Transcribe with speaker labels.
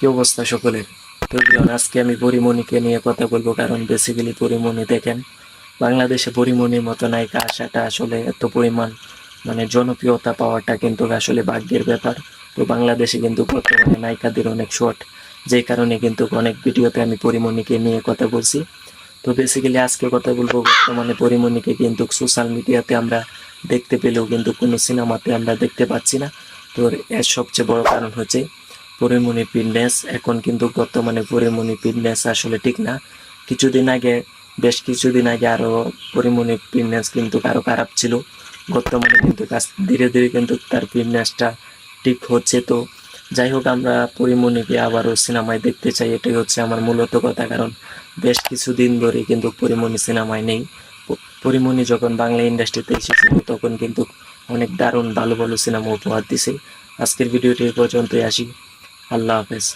Speaker 1: কি অবস্থা সকলের? তো আজকে আমি পরিমণিকে নিয়ে কথা বলব, কারণ বেসিক্যালি পরিমণি দেখেন, বাংলাদেশে পরিমণির মতো নায়িকা আসাটা আসলে এত পরিমাণ মানে জনপ্রিয়তা পাওয়াটা কিন্তু আসলে ভাগ্যের ব্যাপার। তো বাংলাদেশে কিন্তু বর্তমানে নায়িকাদের অনেক শর্ট যেই কারণে কিন্তু অনেক ভিডিওতে আমি পরিমণিকে নিয়ে কথা বলছি। তো বেসিক্যালি আজকে কথা বলব, বর্তমানে পরিমণিকে কিন্তু সোশ্যাল মিডিয়াতে আমরা দেখতে পেলেও কিন্তু কোনো সিনেমাতে আমরা দেখতে পাচ্ছি না। তো এর সবচেয়ে বড় কারণ হচ্ছে পরিমণি ফিটনেস এখন কিন্তু বর্তমানে পরিমণি ফিটনেস আসলে ঠিক না। কিছুদিন আগে, বেশ কিছুদিন আগে আরও পরিমণি ফিটনেস কিন্তু আরও খারাপ ছিল। বর্তমানে কিন্তু ধীরে ধীরে কিন্তু তার ফিটনেসটা ঠিক হচ্ছে তো। যাই হোক, আমরা পরিমণিকে আবারও সিনেমায় দেখতে চাই, এটাই হচ্ছে আমার মূলত কথা। কারণ বেশ কিছুদিন ধরে কিন্তু পরিমণি সিনেমায় নেই। পরিমণি যখন বাংলা ইন্ডাস্ট্রিতে এসেছিল, তখন কিন্তু অনেক দারুণ ভালো ভালো সিনেমা উপহার দিছে। আজকের ভিডিওটি পর্যন্তই আসি। আল্লাহ হাফেজ